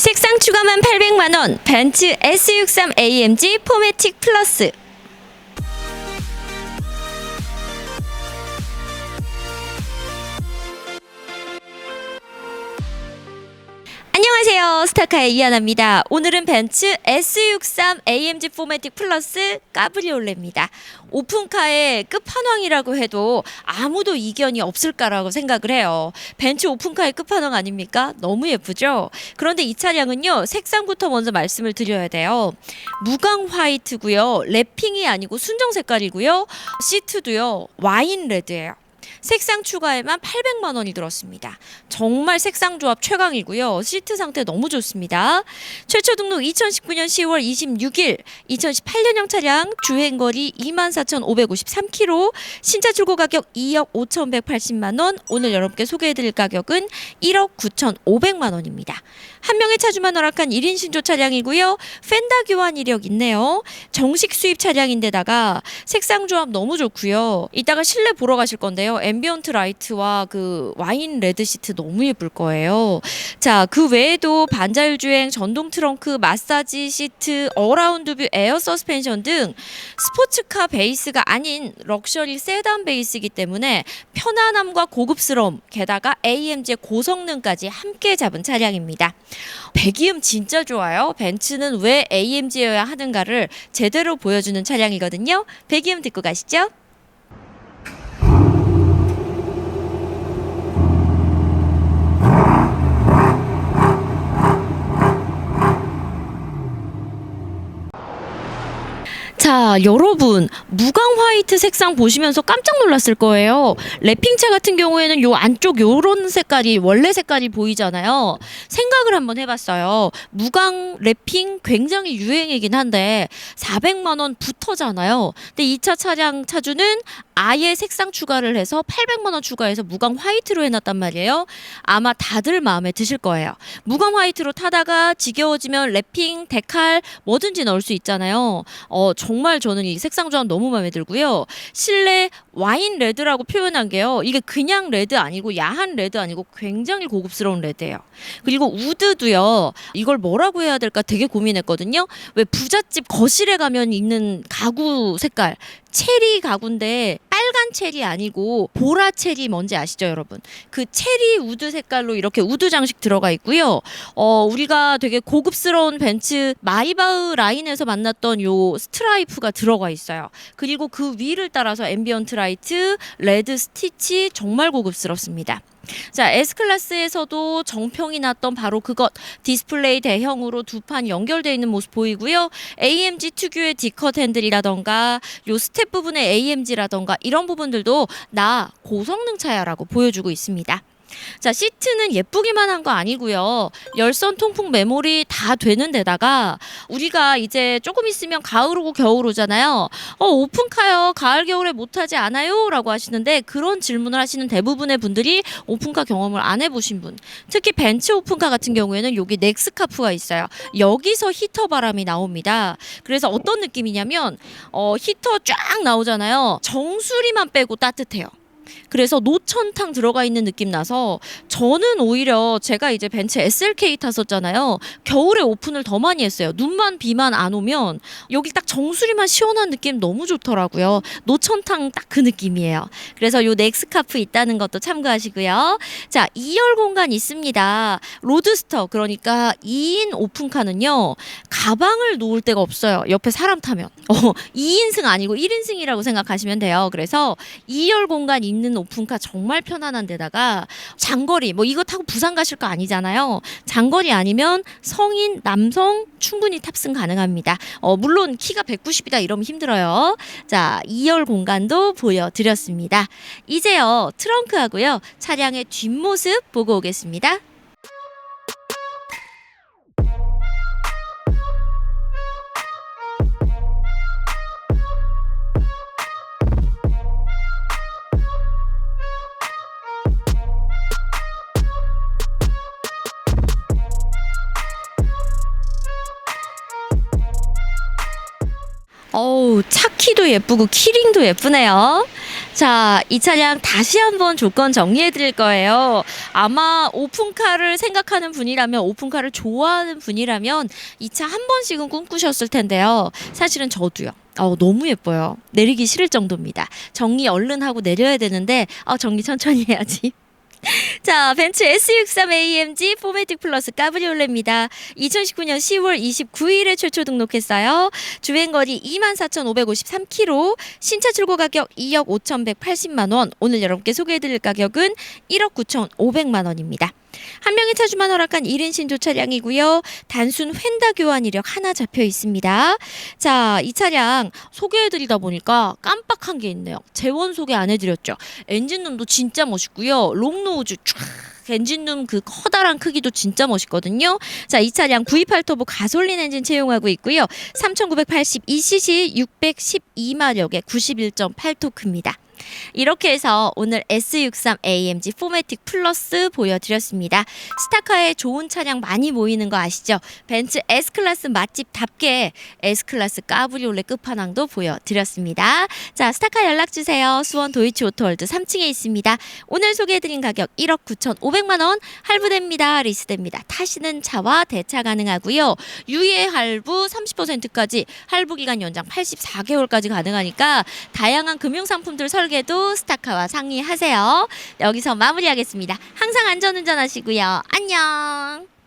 색상 추가만 800만 원. 벤츠 S63 AMG 포매틱 플러스. 안녕하세요. 스타카의 이하나입니다. 오늘은 벤츠 S63 AMG 포매틱 플러스 까브리올레입니다. 오픈카의 끝판왕이라고 해도 아무도 이견이 없을까라고 생각을 해요. 벤츠 오픈카의 끝판왕 아닙니까? 너무 예쁘죠? 그런데 이 차량은요, 색상부터 먼저 말씀을 드려야 돼요. 무광 화이트고요. 랩핑이 아니고 순정 색깔이고요. 시트도요, 와인 레드예요. 색상 추가에만 800만 원이 들었습니다. 정말 색상 조합 최강이고요. 시트 상태 너무 좋습니다. 최초 등록 2019년 10월 26일, 2018년형 차량 주행 거리 24,553km, 신차 출고 가격 2억 5,180만 원. 오늘 여러분께 소개해 드릴 가격은 1억 9,500만 원입니다. 한 명의 차주만 허락한 1인 신조 차량이고요. 펜다 교환 이력 있네요. 정식 수입 차량인데다가 색상 조합 너무 좋고요. 이따가 실내 보러 가실 건데요. 앰비언트 라이트와 그 와인 레드 시트 너무 예쁠 거예요. 자, 그 외에도 반자율 주행, 전동 트렁크, 마사지 시트, 어라운드 뷰 에어 서스펜션 등 스포츠카 베이스가 아닌 럭셔리 세단 베이스이기 때문에 편안함과 고급스러움, 게다가 AMG의 고성능까지 함께 잡은 차량입니다. 배기음 진짜 좋아요. 벤츠는 왜 AMG여야 하는가를 제대로 보여주는 차량이거든요. 배기음 듣고 가시죠. 자, 여러분, 무광 화이트 색상 보시면서 깜짝 놀랐을 거예요. 랩핑차 같은 경우에는 요 안쪽 요런 색깔이 원래 색깔이 보이잖아요. 생각을 한번 해봤어요. 무광 랩핑 굉장히 유행이긴 한데 400만 원 붙어잖아요. 근데 이차 차량 차주는 아예 색상 추가를 해서 800만 원 추가해서 무광 화이트로 해놨단 말이에요. 아마 다들 마음에 드실 거예요. 무광 화이트로 타다가 지겨워지면 랩핑, 데칼 뭐든지 넣을 수 있잖아요. 어, 정말 저는 이 색상 조합 너무 마음에 들고요. 실내 와인 레드라고 표현한 게요. 이게 그냥 레드 아니고 야한 레드 아니고 굉장히 고급스러운 레드예요. 그리고 우드도요. 이걸 뭐라고 해야 될까 되게 고민했거든요. 왜 부잣집 거실에 가면 있는 가구 색깔 체리 가구인데 빨간 체리 아니고 보라 체리 뭔지 아시죠, 여러분? 그 체리 우드 색깔로 이렇게 우드 장식 들어가 있고요. 어, 우리가 되게 고급스러운 벤츠 마이바흐 라인에서 만났던 요 스트라이프가 들어가 있어요. 그리고 그 위를 따라서 앰비언트 라이트, 레드 스티치 정말 고급스럽습니다. 자, S클래스에서도 정평이 났던 바로 그것 디스플레이 대형으로 두 판 연결되어 있는 모습 보이고요. AMG 특유의 D컷 핸들이라던가 요 스텝 부분의 AMG라던가 이런 부분들도 나 고성능 차야라고 보여주고 있습니다. 자, 시트는 예쁘기만 한 거 아니고요. 열선 통풍 메모리 다 되는 데다가 우리가 이제 조금 있으면 가을 오고 겨울 오잖아요. 어, 오픈카요. 가을 겨울에 못 하지 않아요? 라고 하시는데 그런 질문을 하시는 대부분의 분들이 오픈카 경험을 안 해보신 분. 특히 벤츠 오픈카 같은 경우에는 여기 넥스카프가 있어요. 여기서 히터 바람이 나옵니다. 그래서 어떤 느낌이냐면 어, 히터 쫙 나오잖아요. 정수리만 빼고 따뜻해요. 그래서 노천탕 들어가 있는 느낌 나서 저는 오히려 제가 이제 벤츠 SLK 탔었잖아요. 겨울에 오픈을 더 많이 했어요. 눈만 비만 안 오면 여기 딱 정수리만 시원한 느낌 너무 좋더라고요. 노천탕 딱 그 느낌이에요. 그래서 요 넥스카프 있다는 것도 참고하시고요. 자, 2열 공간 있습니다. 로드스터 그러니까 2인 오픈카는요. 가방을 놓을 데가 없어요. 옆에 사람 타면. 어, 2인승 아니고 1인승이라고 생각하시면 돼요. 그래서 2열 공간 있는 오픈카 정말 편안한 데다가 장거리 뭐 이거 타고 부산 가실 거 아니잖아요. 장거리 아니면 성인 남성 충분히 탑승 가능합니다. 어, 물론 키가 190이다 이러면 힘들어요. 자, 2열 공간도 보여드렸습니다. 이제요 트렁크하고요 차량의 뒷모습 보고 오겠습니다. 어우, 차 키도 예쁘고 키링도 예쁘네요. 자, 이 차량 다시 한번 조건 정리해 드릴 거예요. 아마 오픈카를 생각하는 분이라면, 오픈카를 좋아하는 분이라면 이 차 한 번씩은 꿈꾸셨을 텐데요. 사실은 저도요. 어, 너무 예뻐요. 내리기 싫을 정도입니다. 정리 얼른 하고 내려야 되는데, 아, 정리 천천히 해야지. 자, 벤츠 S63 AMG 포매틱 플러스 까브리올레입니다. 2019년 10월 29일에 최초 등록했어요. 주행거리 24,553km, 신차 출고 가격 2억 5,180만 원. 오늘 여러분께 소개해드릴 가격은 1억 9,500만 원입니다. 한 명의 차주만 허락한 1인 신조 차량이고요. 단순 휀다 교환 이력 하나 잡혀 있습니다. 자, 이 차량 소개해드리다 보니까 깜빡한 게 있네요. 재원 소개 안 해드렸죠. 엔진룸도 진짜 멋있고요. 롱노우즈 쫙 엔진룸 그 커다란 크기도 진짜 멋있거든요. 자, 이 차량 928 터보 가솔린 엔진 채용하고 있고요. 3982cc 612마력의 91.8토크입니다. 이렇게 해서 오늘 S63 AMG 포매틱 플러스 보여드렸습니다. 스타카에 좋은 차량 많이 모이는 거 아시죠? 벤츠 S클래스 맛집답게 S클래스 까브리올레 끝판왕도 보여드렸습니다. 자, 스타카 연락주세요. 수원 도이치 오토월드 3층에 있습니다. 오늘 소개해드린 가격 1억 9,500만 원 할부됩니다. 리스됩니다. 타시는 차와 대차 가능하고요. 유예 할부 30%까지 할부 기간 연장 84개월까지 가능하니까 다양한 금융 상품들 설계 도 스타카와 상의하세요. 여기서 마무리하겠습니다. 항상 안전운전하시고요. 안녕.